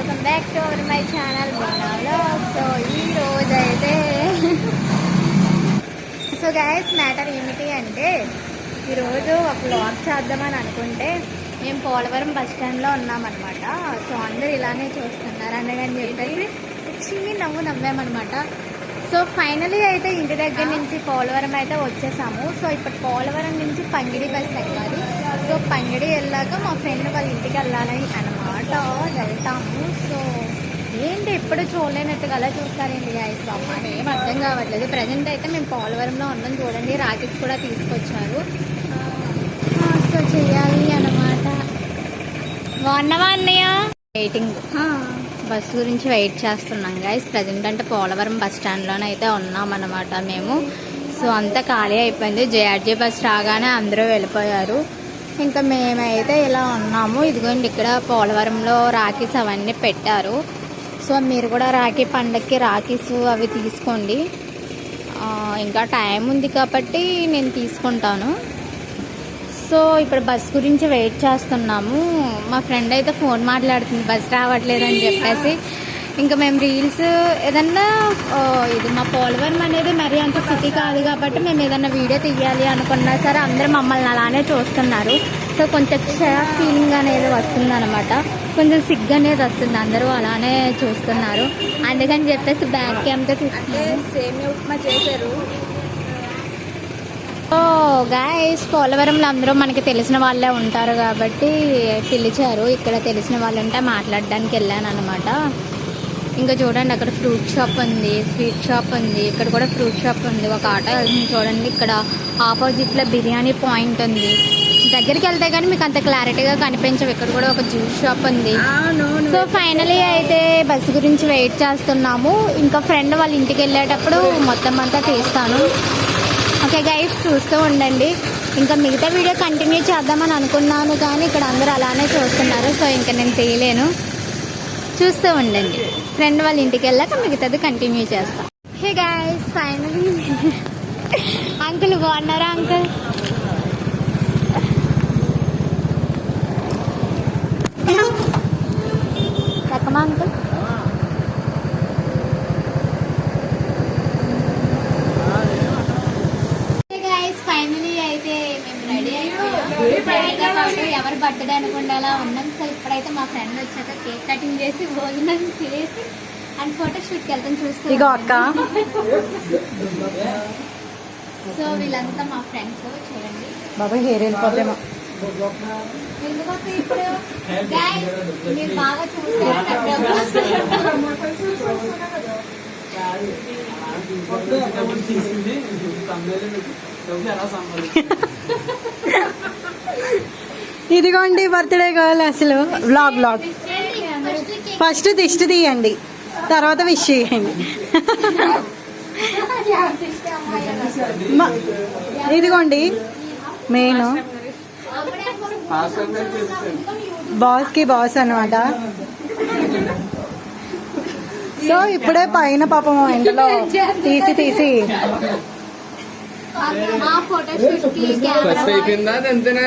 Welcome back to our my channel so ఈ రోజు అయితే సో గైస్ మ్యాటర్ ఏమిటి అంటే ఈరోజు ఒక వ్లాగ్ చేద్దామని అనుకుంటే మేము పోలవరం బస్ స్టాండ్లో ఉన్నామన్నమాట. సో అందరు ఇలానే చూస్తున్నారు అందుకని చెప్పేసి చిన్ని నవ్వు నవ్వామన్నమాట. సో ఫైనలీ అయితే ఇంటి దగ్గర నుంచి పోలవరం అయితే వచ్చేసాము. సో ఇప్పుడు పోలవరం నుంచి పంగిడి బస్ ఎక్కాలి. సో పంగిడి వెళ్ళాక మా ఫ్రెండ్ వాళ్ళ ఇంటికి వెళ్ళాలని అనమాట వెళ్తాము. సో ఏంటి ఎప్పుడు చూడలేనట్టుగా అలా చూస్తారేంటి గాయస్ అని ఏం అర్థం కావట్లేదు. ప్రజెంట్ అయితే మేము పోలవరంలో ఉన్నాం చూడండి. రాకెట్స్ కూడా తీసుకొచ్చారు. సో చేయాలి అన్నమాట. బాగున్నావా అన్నయ్య? వెయిటింగ్ బస్ గురించి వెయిట్ చేస్తున్నాం గైస్ ప్రజెంట్ అంటే పోలవరం బస్ స్టాండ్లోనే అయితే ఉన్నాం అన్నమాట మేము. సో అంతా ఖాళీ అయిపోయింది. జేఆర్జీ బస్ రాగానే అందరూ వెళ్ళిపోయారు. ఇంకా మేమైతే ఇలా ఉన్నాము. ఇదిగోండి ఇక్కడ పోలవరంలో రాఖీస్ అవన్నీ పెట్టారు. సో మీరు కూడా రాఖీ పండగకి రాఖీస్ అవి తీసుకోండి. ఇంకా టైం ఉంది కాబట్టి నేను తీసుకుంటాను. సో ఇప్పుడు బస్ గురించి వెయిట్ చేస్తున్నాము. మా ఫ్రెండ్ అయితే ఫోన్ మాట్లాడుతుంది బస్ రావట్లేదు అని చెప్పేసి. ఇంకా మేము రీల్స్ ఏదన్నా ఇది మా పోలవరం అనేది మరీ అంత సిటీ కాదు కాబట్టి మేము ఏదన్నా వీడియో తీయాలి అనుకున్నా సరే అందరూ మమ్మల్ని అలానే చూస్తున్నారు. సో కొంచెం ఫీలింగ్ అనేది వస్తుంది అనమాట కొంచెం సిగ్గు అనేది వస్తుంది. అందరూ అలానే చూస్తున్నారు. అందుకని చెప్పేసి బ్యాక్ సేమియా ఉప్మా చేశారు? ఓ గాయస్ పోలవరంలో అందరూ మనకి తెలిసిన వాళ్ళే ఉంటారు కాబట్టి పిలిచారు. ఇక్కడ తెలిసిన వాళ్ళు ఉంటే మాట్లాడడానికి వెళ్ళాను అనమాట ఇంకా చూడండి అక్కడ ఫ్రూట్ షాప్ ఉంది స్వీట్ షాప్ ఉంది ఇక్కడ కూడా ఫ్రూట్ షాప్ ఉంది ఒక ఆటో వెళ్తుంది చూడండి ఇక్కడ ఆపోజిట్లో బిర్యానీ పాయింట్ ఉంది. దగ్గరికి వెళ్తే కానీ మీకు అంత క్లారిటీగా కనిపించవు ఇక్కడ కూడా ఒక జ్యూస్ షాప్ ఉంది. సో ఫైనలీ అయితే బస్సు గురించి వెయిట్ చేస్తున్నాము. ఇంకా ఫ్రెండ్ వాళ్ళ ఇంటికి వెళ్ళేటప్పుడు మొత్తం అంతా తీస్తాను. ఓకే గైస్ చూస్తూ ఉండండి. ఇంకా మిగతా వీడియో కంటిన్యూ చేద్దామని అనుకున్నాను కానీ ఇక్కడ అందరూ అలానే చూస్తున్నారు సో ఇంకా నేను తీయలేను. చూస్తూ ఉండండి. ఫ్రెండ్ వాళ్ళ ఇంటికి వెళ్ళాక మిగతాది కంటిన్యూ చేస్తాం. హే గాయస్ ఫైనల్ అంకుల్ బాగున్నారా అంకుల్ ఎక్కమా అంకుల్ ఫైనలీ అయితే మేము రెడీ అయిపోయాం. ఎవరు బర్త్డే అనుకుండా అలా ఉన్నాం. ఇప్పుడైతే మా ఫ్రెండ్ వచ్చాక కేక్ కటింగ్ చేసి భోజనం చేసి అండ్ ఫోటో షూట్కి వెళ్తాం చూస్తూ ఇగో అక్క. సో వీళ్ళంతా మా ఫ్రెండ్స్ చూడండి. బాబాయ్ హెయిర్ వెళ్ళిపోతేమో ఎందుకంటే ఇప్పుడు? మీరు బాగా చూస్తారు ఇదిగోండి బర్త్డే గర్ల్ అసలు. వ్లాగ్ వ్లాగ్ ఫస్ట్ దిష్టి తీయండి. తర్వాత విష్ చేయండి. మ- ఇదిగోండి. మెయిన్ బాస్కి బాస్ అనమాట సో ఇప్పుడే పైన పాపం ఎండలో తీసి తీసి. ఆ ఫోటో షూట్కి ఫస్ట్ అయిపోయిందా? అంతేనా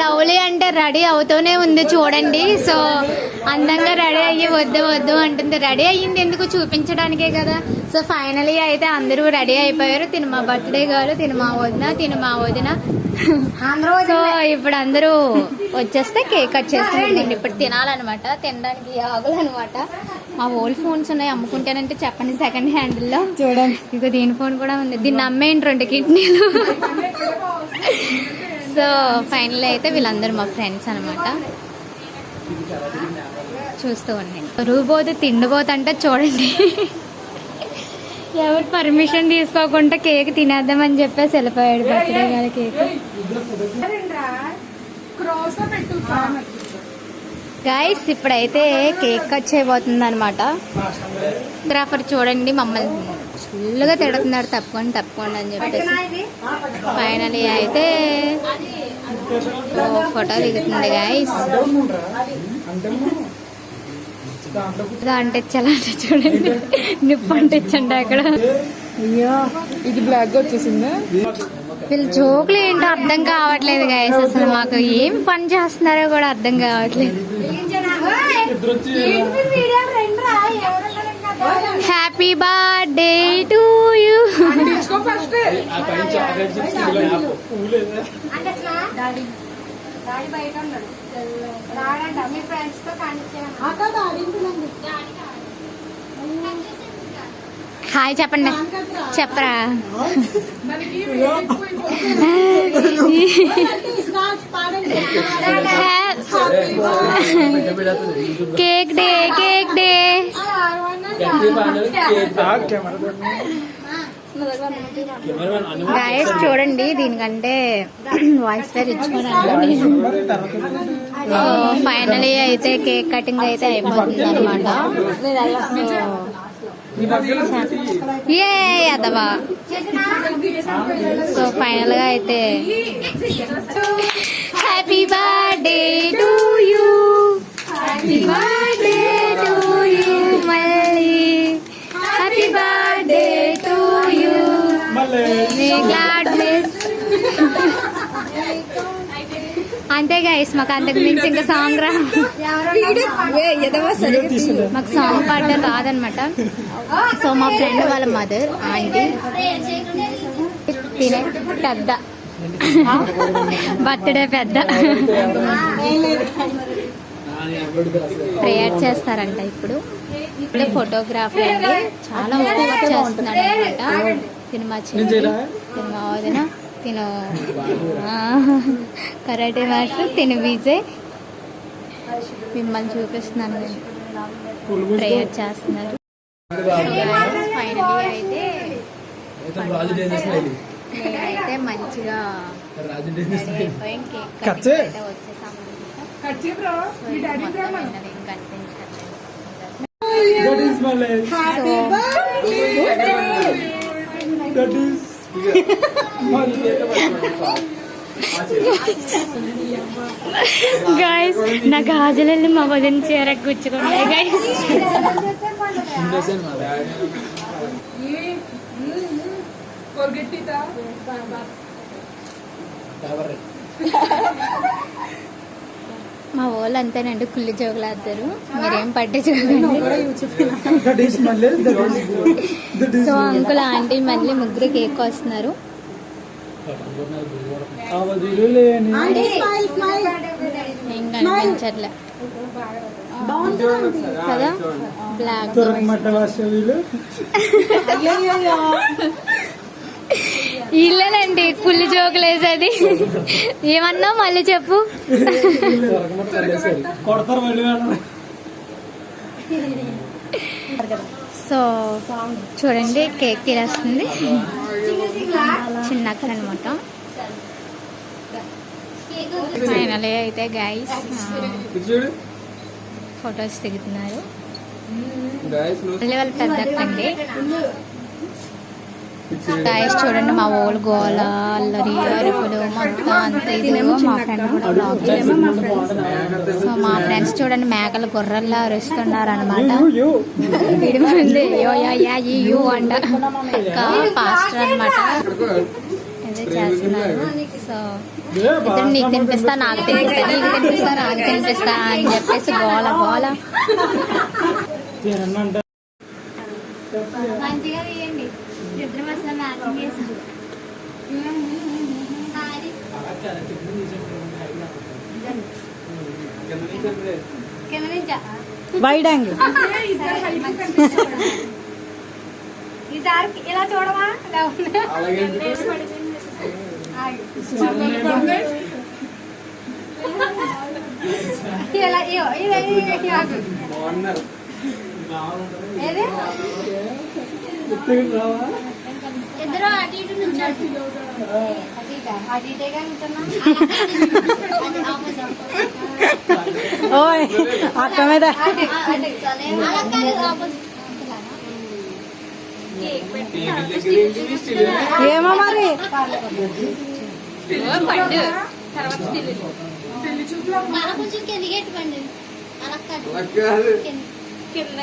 లవ్లీ అంటే రెడీ అవుతూనే ఉంది చూడండి. సో అందంగా రెడీ అయ్యి వద్దు వద్దు అంటుంది. రెడీ అయ్యింది ఎందుకు చూపించడానికే కదా? సో ఫైనలీ అయితే అందరూ రెడీ అయిపోయారు. తిను మా బర్త్డే గారు తిను మా వదిన తిను మా వదిన. సో ఇప్పుడు అందరూ వచ్చేస్తే కేక్ కట్ చేస్తుంది ఇప్పుడు తినాలన్నమాట తినడానికి ఆగులు అనమాట మా ఓల్డ్ ఫోన్స్ ఉన్నాయి అమ్ముకుంటానంటే చెప్పండి సెకండ్ హ్యాండిల్లో చూడండి. ఇక దీని ఫోన్ కూడా ఉంది. దీన్ని అమ్మేయండి రెండు కిడ్నీలు. సో ఫైనల్ అయితే వీళ్ళందరూ మా ఫ్రెండ్స్ అనమాట చూస్తూ ఉండండి. రూబోదు తిండిపోతు అంటే చూడండి. ఎవరు పర్మిషన్ తీసుకోకుండా కేక్ తినేద్దామని చెప్పేసి వెళ్ళిపోయాడు బర్త్డే గారి కేక్ గైస్ ఇప్పుడైతే కేక్ కట్ చేయబోతుంది అనమాట ఫోటోగ్రాఫర్ చూడండి మమ్మల్ని. ఫుల్గా తిడుతున్నాడు తప్పుకోండి తప్పుకోండి అని చెప్పేసి. ఫైనలీ అయితే ఫోటో దిగుతుంది గాయస్ అంటించాలి అంటే చూడండి. నిప్పు అంటించండి అక్కడ. ఇది బ్లాక్ వచ్చేసిందా? వీళ్ళు జోకులు ఏంటో అర్థం కావట్లేదు గాయస్ అసలు మాకు ఏం పని చేస్తున్నారో కూడా అర్థం కావట్లేదు. Happy birthday to you hi చెప్పండి. చెప్పరా? Cake day cake day guys చూడండి దీనికంటే వాయిస్ వేర్ ఇచ్చుకున్నాను ఫైనలీ అయితే కేక్ కటింగ్ అయితే అయిపోతుంది అనమాట ఏ అదవా. సో ఫైనల్గా అయితే happy birthday to you happy birthday అంతే గైస్ మాకు అంతకు మించి ఇంకా సాంగ్ రా. మాకు సాంగ్ పాడడం రాదనమాట సో మా ఫ్రెండ్ వాళ్ళ మదర్ ఆంటీ తినే పెద్ద. బర్త్డే పెద్ద. ప్రేయర్ చేస్తారంట ఇప్పుడు. ఇప్పుడు ఫోటోగ్రాఫర్ అండి. చాలా వర్క్ చేస్తున్నాడు అనమాట సినిమా సినిమా వదిన తిను. కరాటే మాస్టర్ తిను విజయ్. మిమ్మల్ని చూపిస్తున్నాను నేను. ప్రేయర్ చేస్తున్నారు. ఫైనలీ అయితే అయితే మంచిగా వచ్చేసాము సో నేను కనిపించట్లేదు గాయస్ నా గాజులన్నీ మా వదిన చీర గుచ్చుకున్నాయి గాయస్ మా వాళ్ళు అంతేనండి కుళ్ళి జోగులాడతారు. మీరేం పట్టించుకోకండి సో అంకుల్ ఆంటీ మళ్ళీ ముగ్గురు కేక్ వస్తున్నారు ఏం కనిపించట్లే కదా? బ్లాక్. ఇల్లేనండి కుళ్ళి జోకులు వేసేది. ఏమన్నా మళ్ళీ చెప్పు. సో చూడండి కేక్ తినేస్తుంది చిన్న అక్కడ అనమాట. ఫైనల్ అయితే చూడు. ఫొటోస్ దిగుతున్నారు. గాయస్ మళ్ళీ వాళ్ళు పెద్ద అక్కండి గాయస్ చూడండి మా ఓళ్ళు గోల అల్లరి అరుపులు మొత్తం అంత ఇదిగో మా ఫ్రెండ్ కూడా బ్లాగ్ చేస్తుంది సో మా ఫ్రెండ్స్ చూడండి మేకలు గొర్రెల్లా అరుస్తున్నారు అనమాట వీడి ముందు యో యో యా ఈ యూ అంట. ఇంకా పాస్టర్ అనమాట ఇది చేస్తున్నారు సో ఇద్దరు నీకు తినిపిస్తా నాకు తినిపిస్తా నీకు తినిపిస్తా నాకు తినిపిస్తా అని చెప్పేసి గోల గోల. మంచిగా తీయండి ఇద్దరు అసలు మ్యాచింగ్ చేసాం కింద నుంచా వైడ్ యాంగిల్ ఈసారి ఇలా. బాగున్నారు ఏది? ఇద్దరు అటు ఇటు. ఓయ్ అక్క మీద. ఏమో మరి. పండు. తర్వాత కొంచెం కిందకి ఎట్టుకోండి అలా కాదు.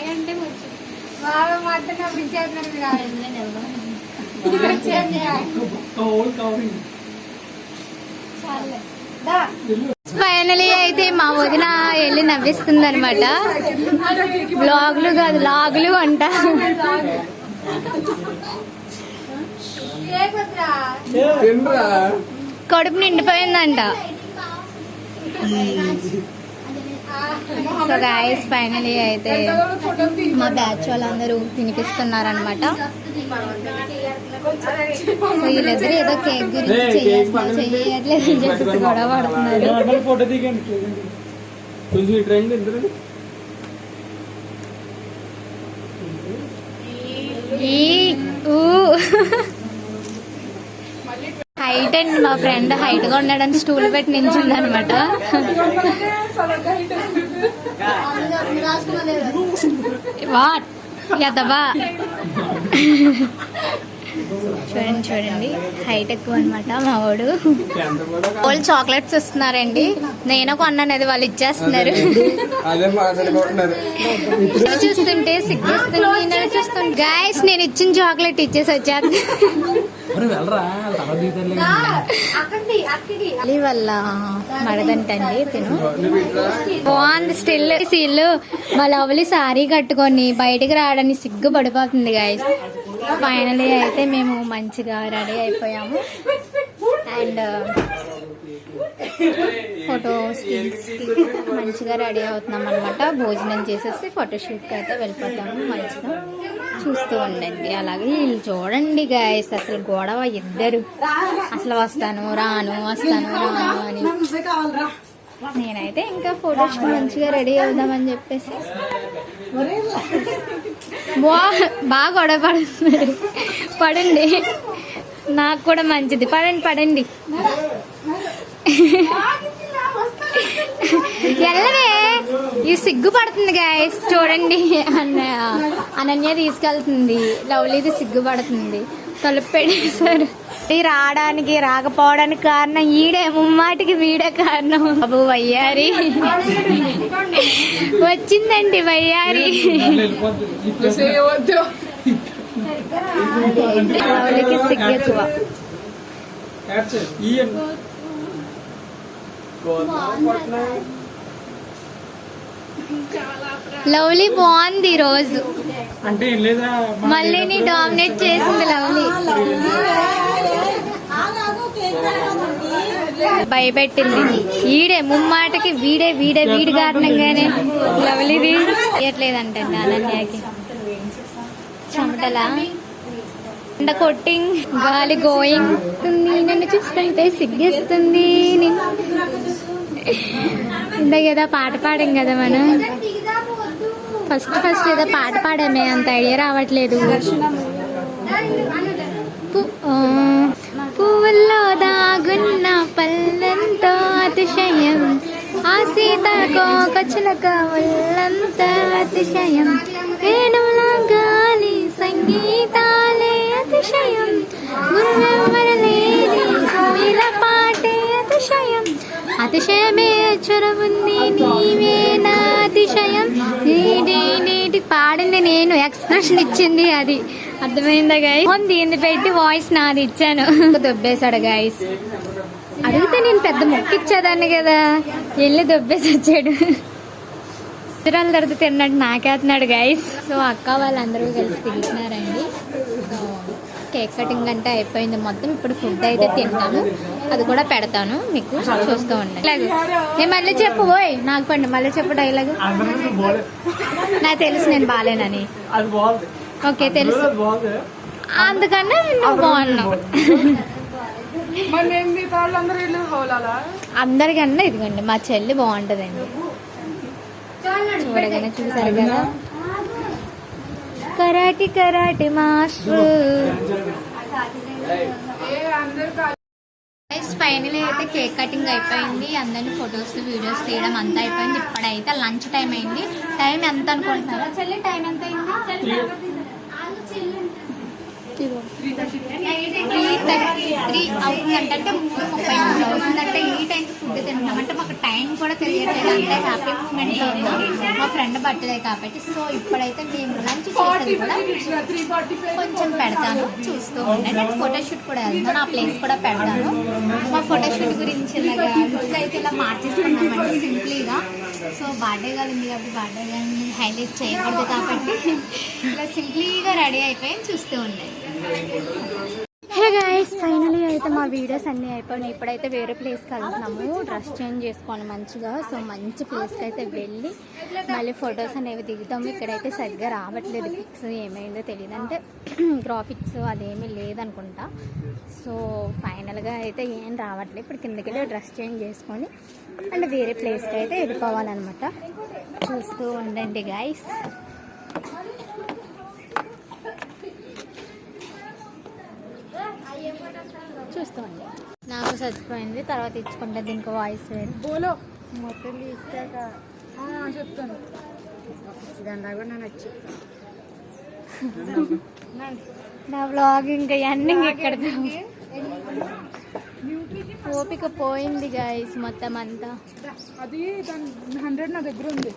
కంటే కొంచెం బాగా ఫైనలీ అయితే మా వదిన వెళ్ళి నవ్విస్తుంది అనమాట బ్లాగులు కాదు లాగులు అంట. కడుపు నిండిపోయిందంట. సో గాయస్ ఫైనలీ అయితే మా బ్యాచ్ వాళ్ళందరూ తినిపిస్తున్నారనమాట సో వీళ్ళిద్దరు ఏదో కేక్ గురించి చెయ్యాలి చెయ్యట్లేదు అని చెప్పేసి గొడవ పడుతున్నారు. ఈ ఊ. హైట్ అండి మా ఫ్రెండ్ హైట్గా ఉన్నాడని స్టూల్ పెట్టి నించుంది అనమాట వాట్ యదవా? చూడండి చూడండి హైట్ ఎక్కువ అనమాట మా వాడు. వాళ్ళు చాక్లెట్స్ ఇస్తున్నారండి. నేను కొన్నాను అది వాళ్ళు ఇచ్చేస్తున్నారు చూస్తుంటే సిగ్గిస్తుంది నేను చూస్తుంటే. గాయస్ నేను ఇచ్చిన చాక్లెట్ ఇచ్చేసి వచ్చాను. వాళ్ళ మడదంటండి తిను బాగుంది స్టిల్. సీల్ మా లవ్లీ సారీ కట్టుకొని బయటికి రావడానికి సిగ్గు పడిపోతుంది గాయస్ ఫైనలీ అయితే మేము మంచిగా రెడీ అయిపోయాము. అండ్ ఫొటోస్ uh, మంచిగా రెడీ అవుతున్నాం అనమాట భోజనం చేసేసి ఫోటోషూట్కి అయితే వెళ్ళిపోతాము మంచిగా. చూస్తూ ఉండండి. అలాగే వీళ్ళు చూడండి గాయస్ అసలు గొడవ ఇద్దరు. అసలు వస్తాను రాను వస్తాను రాను అని. నేనైతే ఇంకా ఫోటోషూట్ మంచిగా రెడీ అవుదామని చెప్పేసి బా బాగా గొడవ పడుతున్నారు. పడండి. నాకు కూడా మంచిది. పడండి పడండి. వెళ్ళవే ఇవి సిగ్గుపడుతుంది గాయస్ చూడండి. అన్న అనన్య తీసుకెళ్తుంది. లవ్లీది సిగ్గుపడుతుంది. తలుపు పెట్టేశారు. రావడానికి రాకపోవడానికి కారణం ఈడే ముమ్మాటికి వీడే కారణం. బాబు వయ్యారి. వచ్చిందండి వయ్యారి. లవ్లీ బాగుంది ఈ రోజు మళ్ళీని డామినేట్ చేసింది లవ్లీ. భయపెట్టింది. ఈడే ముమ్మాటకి వీడే వీడే వీడి కారణంగానే లవ్లీది ఇవ్వట్లేదంటండి అనన్యకి చెమటలా? ఎండ కొట్టింగ్ గాలి గోయింగ్. నన్ను చూస్తుంటే సిగ్గేస్తుంది ఇందాక ఏదో పాట పాడాం కదా మనం. ఫస్ట్ ఫస్ట్ ఏదో పాట పాడామే అంత ఐడియా రావట్లేదు. పువ్వుల్లో దాగున్న పల్లెంతో అతిశయం. ఆ సీతకోక చిలక ఒళ్ళంత అతిశయం. వేణుల గాలి సంగీతాలే అతిశయం. గురువెవ్వరలేని కోయిల పాటే అతిశయం. అతిశయమే చొరవుంది నీవే నా అతిశయం. నీటి నీటి పాడింది నేను. ఎక్స్ప్రెషన్ ఇచ్చింది అది. అర్థమైందా గాయస్ దీన్ని పెట్టి వాయిస్ నాది ఇచ్చాను. దొబ్బేశాడు గాయస్ అడిగితే నేను పెద్ద మొక్క ఇచ్చేదాన్ని కదా. వెళ్ళి దొబ్బేసి వచ్చాడు. ఇతరాల తర్వాత తిన్నట్టు నాకేస్తున్నాడు గైస్ సో అక్క వాళ్ళందరూ కలిసి తింటున్నారండి. సో కేక్ కటింగ్ అంటే అయిపోయింది. మొత్తం ఇప్పుడు ఫుడ్ అయితే తింటాను. అది కూడా పెడతాను మీకు. చూస్తూ ఉండండి. నేను మళ్ళీ చెప్పు ఓయ్ నాకు పండి. మళ్ళీ చెప్పు డైలాగు నాకు తెలుసు నేను బాలేనని. ఓకే తెలుసు. అది బాగుంది. అందుకన్నా నువ్వు బాగున్నావు అందరికన్నా ఇదిగోండి మా చెల్లి బాగుంటదండి. చూడగానే చూసారు కదా? Karate karate master. ఫైనల్ అయితే కేక్ కటింగ్ అయిపోయింది. అందరిని ఫొటోస్ వీడియోస్ తీయడం అంతా అయిపోయింది. ఇప్పుడైతే లంచ్ టైం అయింది. టైం ఎంత అనుకుంటున్నారా? చెల్లి టైం ఎంత అయింది? త్రీ థర్టీ త్రీ అవుతుందంటే అంటే మూడు ముప్పై మూడు అవుతుందంటే ఈ టైం తింటాం అంటే మాకు టైం కూడా తెలియట్లేదు అంటే హ్యాపీ మూమెంట్ మా ఫ్రెండ్ బర్త్డే కాబట్టి సో ఇప్పుడైతే మేము లంచ్ చేసేది కూడా కొంచెం పెడతాను చూస్తూ ఉండండి నేను ఫోటోషూట్ కూడా వెళ్తాను ఆ ప్లేస్ కూడా పెడతాను మా ఫోటోషూట్ గురించి ఇలాగా లుక్ అయితే ఇలా మార్చేసుకున్నామండి సింప్లీగా సో బర్త్డే గారు ఉంది కాబట్టి బర్త్డే గారిని హైలైట్ చేయకూడదు కాబట్టి ఇలా సింప్లీగా రెడీ అయిపోయి చూస్తూ ఉండండి హే గైస్ ఫైనలీ అయితే మా వీడియోస్ అన్నీ అయిపోయినాయి. ఇప్పుడైతే వేరే ప్లేస్కి వెళ్తున్నాము. డ్రెస్ చేంజ్ చేసుకోవాలి మంచిగా. సో మంచి ప్లేస్కి అయితే వెళ్ళి మళ్ళీ ఫొటోస్ అనేవి దిగుతాము ఇక్కడైతే సరిగ్గా రావట్లేదు పిక్స్ ఏమైందో తెలియదు. అంటే గ్రాఫిక్స్ అదేమీ లేదనుకుంటా. సో ఫైనల్గా అయితే ఏం రావట్లేదు. ఇప్పుడు కిందకి వెళ్ళి డ్రెస్ చేంజ్ చేసుకొని అండ్ వేరే ప్లేస్కి అయితే వెళ్ళిపోవాలన్నమాట. చూస్తూ ఉండండి గాయస్ చూస్తూ ఉండండి నాకు చచ్చిపోయింది తర్వాత ఇచ్చుకుంటే దీనికి వాయిస్ వేరు. బోలో. మొత్తం ఇచ్చాక. చెప్తాను. దాని కూడా నేను వచ్చి. నా వ్లాగ్ ఇంకా ఎండింగ్ ఇక్కడ ఓపిక పోయింది గైస్ మొత్తం అంతా. అది హండ్రెడ్ నా దగ్గర ఉంది.